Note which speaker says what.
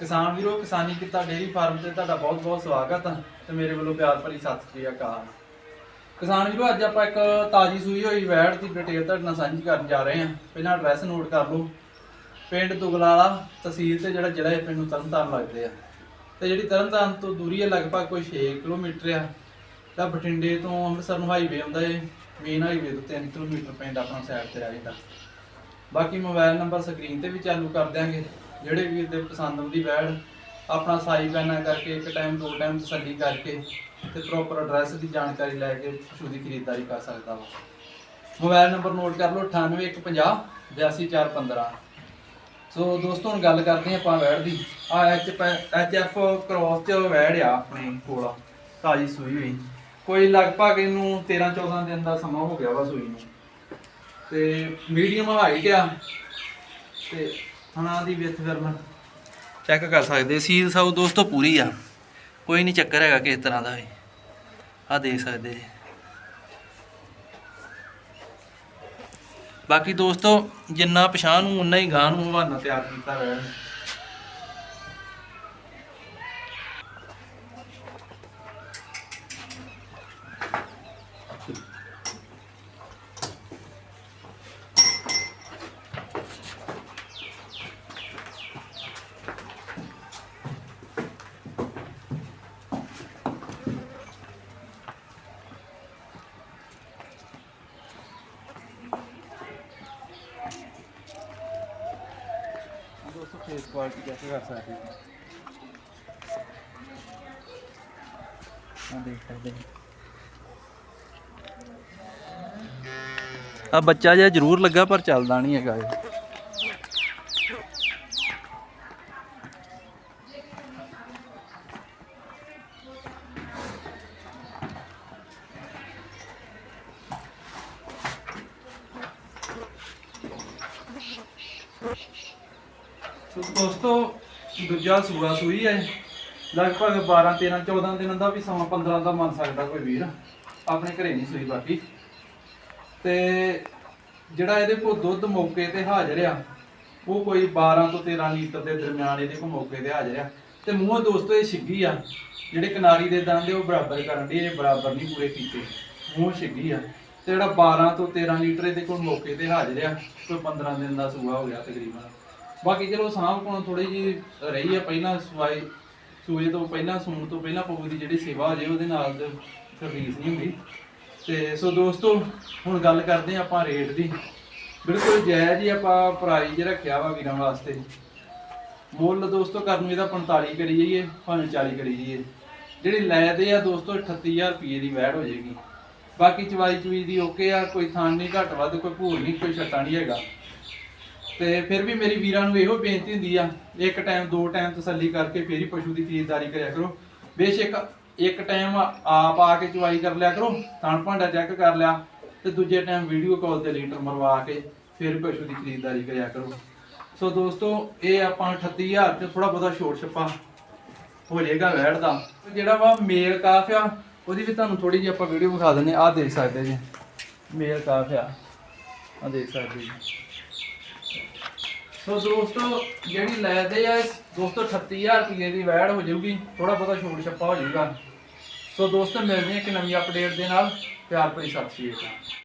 Speaker 1: ਕਿਸਾਨ ਵੀਰੋ, ਕਿਸਾਨੀ ਕਿੱਤਾ ਡੇਅਰੀ ਫਾਰਮ ਤੇ ਤੁਹਾਡਾ ਬਹੁਤ ਬਹੁਤ ਸਵਾਗਤ ਹੈ ਤੇ ਮੇਰੇ ਵੱਲੋਂ ਪਿਆਰ ਭਰੀ ਸਤਿ ਸ੍ਰੀ ਅਕਾਲ। ਕਿਸਾਨ ਵੀਰੋ, ਅੱਜ ਆਪਾਂ ਇੱਕ ਤਾਜੀ ਸੂਈ ਹੋਈ ਵੈੜ ਦੀ ਡਿਟੇਲ ਤੁਹਾਡੇ ਨਾਲ ਸਾਂਝੀ ਕਰਨ ਜਾ ਰਹੇ ਹਾਂ ਪਹਿਲਾਂ ਐਡਰੈਸ ਨੋਟ ਕਰ ਲਓ। ਪਿੰਡ ਦੁਗਲਾਲਾ ਤਹਿਸੀਲ ਤੇ ਜਿਹੜਾ ਜ਼ਿਲ੍ਹਾ ਹੈ ਪਿੰਡ ਨੂੰ ਤਰਨਤਾਰਨ ਲੱਗਦੇ ਆ। ਤੇ ਜਿਹੜੀ ਤਰਨਤਾਰਨ ਤੋਂ ਦੂਰੀ ਹੈ ਲਗਭਗ ਕੋਈ 6 ਕਿਲੋਮੀਟਰ ਆ। ਤਾਂ ਬਠਿੰਡੇ ਤੋਂ ਅੰਮ੍ਰਿਤਸਰ ਨੂੰ ਹਾਈਵੇ ਆਉਂਦਾ ਏ। ਮੇਨ ਹਾਈਵੇ ਤੋਂ 3 ਕਿਲੋਮੀਟਰ ਪਿੰਡ ਆਪਣਾ ਸਾਈਡ ਤੇ ਰਹਿ ਜਾਂਦਾ। ਬਾਕੀ ਮੋਬਾਈਲ ਨੰਬਰ ਸਕਰੀਨ ਤੇ ਵੀ ਚਾਲੂ ਕਰ ਦਿਆਂਗੇ। ਜਿਹੜੇ ਵੀਰ ਦੇ ਪਸੰਦ ਆਉਂਦੀ ਵੈੜ, ਆਪਣਾ ਸਾਈ ਪੈਨਾ ਕਰਕੇ, ਇੱਕ ਟਾਈਮ ਦੋ ਟਾਈਮ ਤਸੱਲੀ ਕਰਕੇ ਤੇ ਪ੍ਰੋਪਰ ਐਡਰੈਸ ਦੀ ਜਾਣਕਾਰੀ ਲੈ ਕੇ ਪਸ਼ੂ ਦੀ ਖਰੀਦਦਾਰੀ ਕਰ ਸਕਦਾ ਵਾ। ਮੋਬਾਈਲ ਨੰਬਰ ਨੋਟ ਕਰ ਲਓ 98150 82415 ਸੋ ਦੋਸਤੋ, ਹੁਣ ਗੱਲ ਕਰਦੇ ਹਾਂ ਆਪਾਂ ਵੈੜ ਦੀ। ਆ ਐਚ ਐਚ ਐਫ ਕ੍ਰੋਸ ਚ ਵੈੜ ਆ ਆਪਣੇ ਕੋਲ, ਤਾਜੀ ਸੂਈ ਹੋਈ। ਕੋਈ ਲਗਭਗ ਇਹਨੂੰ 13 14 ਦਿਨ ਦਾ ਸਮਾਂ ਹੋ ਗਿਆ ਵਾ ਸੂਈ ਨੂੰ। ਤੇ ਮੀਡੀਅਮ ਹਾਈਟ ਆ ਤੇ ਹਣਾ ਦੀ ਵਿੱਥ ਫਿਰਨ। ਚੈੱਕ ਕਰ ਸਕਦੇ ਸੀਲ ਸਾਊ ਦੋਸਤੋ ਪੂਰੀ ਆ। ਕੋਈ ਨਹੀਂ ਚੱਕਰ ਹੈਗਾ ਕਿਸ ਤਰ੍ਹਾਂ ਦਾ ਵੀ। ਆ ਦੇਖ ਸਕਦੇ ਜੀ। ਬਾਕੀ ਦੋਸਤੋ, ਜਿੰਨਾ ਪਛਾਣ ਨੂੰ, ਉਨਾ ਹੀ ਗਾਂ ਨੂੰ ਹਵਾਨਾ ਤਿਆਰ ਕੀਤਾ ਹੋਇਆ। ਹੈ ਦੋਸਤੋ ਫੇਸ ਕੁਆਲਿਟੀ ਚੈੱਕ ਕਰ ਸਕਦੇ ਹੋ। ਆ ਦੇਖ ਆ ਬੱਚਾ ਜਿਹਾ ਜ਼ਰੂਰ ਲੱਗਾ, ਪਰ ਚੱਲਦਾ ਨਹੀਂ ਹੈਗਾ ਇਹ। ਸੋ ਦੋਸਤੋ, ਦੂਜਾ ਸੂਆ ਸੂਈ ਹੈ। ਲਗਭਗ 12 13 14 ਦਿਨਾਂ ਦਾ ਵੀ ਸਮਾਂ 15 ਦਾ ਮੰਨ ਸਕਦਾ ਕੋਈ ਵੀਰ। ਆਪਣੇ ਘਰੇ ਨਹੀਂ ਸੂਈ ਬਾਕੀ। ਤੇ ਜਿਹੜਾ ਇਹਦੇ ਕੋਲ ਦੁੱਧ ਮੌਕੇ ਤੇ ਹਾਜ਼ਰ ਆ, ਉਹ ਕੋਈ 12 ਤੋਂ 13 ਲੀਟਰ ਦੇ ਦਰਮਿਆਨ ਇਹਦੇ ਕੋਲ ਮੌਕੇ ਤੇ ਹਾਜ਼ਰ ਆ। ਤੇ ਮੂੰਹ ਦੋਸਤੋ ਇਹ ਛਿੱਗੀ ਆ। ਜਿਹੜੇ ਕਿਨਾਰੀ ਦੇ ਦੰਦ ਉਹ ਬਰਾਬਰ ਕਰਨ ਦੀ ਇਹ ਬਰਾਬਰ ਨਹੀਂ ਪੂਰੇ ਕੀਤੇ। ਮੂੰਹ ਛਿੱਗੀ ਆ। ਤੇ ਜਿਹੜਾ 12 ਤੋਂ 13 ਲੀਟਰ ਇਹਦੇ ਕੋਲ ਮੌਕੇ ਤੇ ਹਾਜ਼ਰ ਆ, ਕੋਈ 15 ਦਿਨ ਦਾ ਸੂਆ ਹੋ ਗਿਆ ਤਕਰੀਬਨ। ਬਾਕੀ ਚਲੋ ਸਾਂਭ ਕੋਲ ਥੋੜੀ ਜੀ ਰਹੀ ਆ, ਪਹਿਲਾਂ ਸਵਾਈ ਸੂਏ ਤੋਂ ਪਹਿਲਾਂ, ਸੂਣ ਤੋਂ ਪਹਿਲਾਂ ਪਊ ਦੀ ਜਿਹੜੀ ਸੇਵਾ ਹੋ ਜੇ, ਉਹਦੇ ਨਾਲ ਤੇ ਫਿਰ ਨਹੀਂ ਹੁੰਦੀ। ਤੇ ਸੋ ਦੋਸਤੋ, ਹੁਣ ਗੱਲ ਕਰਦੇ ਹਾਂ ਆਪਾਂ ਰੇਟ ਦੀ। ਬਿਲਕੁਲ ਜਾਇਜ਼ ਹੀ ਆਪਾਂ ਪ੍ਰਾਈਜ਼ ਰੱਖਿਆ ਵਾ ਵੀਰਾਂ ਵਾਸਤੇ। ਮੁੱਲ ਦੋਸਤੋ ਕਰਨ ਨੂੰ ਇਹਦਾ 45 ਕਰੀ ਜਾਈਏ, ਭਾਵੇਂ 40 ਕਰੀ ਜਾਈਏ। ਜਿਹੜੀ ਲੈ ਦੇ ਆ ਦੋਸਤੋ 38000 ਰੁਪਏ ਦੀ ਵੈਟ ਹੋ ਜਾਏਗੀ। ਬਾਕੀ ਚਵਾਈ ਚਵੀ ਦੀ ਓਕੇ ਆ, ਕੋਈ ਥਾਨ ਨਹੀਂ, ਘੱਟ ਵੱਧ, ਕੋਈ ਭੂਰ ਨਹੀਂ, ਕੋਈ ਛੱਟਾ ਨਹੀਂ ਹੈਗਾ। ਤੇ ਫਿਰ ਵੀ ਮੇਰੀ ਵੀਰਾਂ ਨੂੰ ਇਹੋ ਬੇਨਤੀ ਹੁੰਦੀ ਆ, ਇੱਕ ਟਾਈਮ ਦੋ ਟਾਈਮ ਤਸੱਲੀ ਕਰਕੇ ਫੇਰ ਹੀ ਪਸ਼ੂ ਦੀ ਖਰੀਦਦਾਰੀ ਕਰਿਆ ਕਰੋ। ਬੇਸ਼ੱਕ ਇੱਕ ਟਾਈਮ ਆਪ ਆ ਕੇ ਚੁਆਈ ਕਰ ਲਿਆ ਕਰੋ ਤਣ ਭਾਂਡਾ ਚੈੱਕ ਕਰ ਲਿਆ, ਤੇ ਦੂਜੇ ਟਾਈਮ ਵੀਡੀਓ ਕਾਲ ਤੇ ਲੀਟਰ ਮਰਵਾ ਕੇ ਫਿਰ ਪਸ਼ੂ ਦੀ ਖਰੀਦਦਾਰੀ ਕਰਿਆ ਕਰੋ। ਸੋ ਦੋਸਤੋ, ਇਹ ਆਪਾਂ 38000 ਤੇ ਥੋੜਾ ਬਹੁਤਾ ਛੋਟ ਛੱਪਾ ਹੋ ਜਾਏਗਾ ਵੈੜ ਦਾ। ਜਿਹੜਾ ਵਾ ਮੇਲ ਕਾਫ ਆ, ਉਹਦੀ ਵੀ ਤੁਹਾਨੂੰ ਥੋੜੀ ਜਿਹੀ ਆਪਾਂ ਵੀਡੀਓ ਵਿਖਾ ਦਿੰਨੇ ਆ ਦੇਖ ਸਕਦੇ ਜੀ। ਮੇਲ ਕਾਫ ਆ ਆ ਦੇਖ ਸਕਦੇ ਜੀ। ਸੋ ਦੋਸਤੋ, ਜਿਹੜੀ ਲੈਦੇ ਆ, ਇਸ ਦੋਸਤੋ 38000 ਰੁਪਏ ਦੀ ਵੈੜ ਹੋ ਜਾਊਗੀ। ਥੋੜਾ ਬਹੁਤਾ ਛੋਟ ਛੱਪਾ ਹੋ ਜਾਊਗਾ। ਸੋ ਦੋਸਤੋ, ਮਿਲਦੇ ਹਾਂ ਇੱਕ ਨਵੀਂ ਅਪਡੇਟ ਦੇ ਨਾਲ। ਪਿਆਰ ਭਰੀ ਸਤਿ ਸ਼੍ਰੀ ਅਕਾਲ।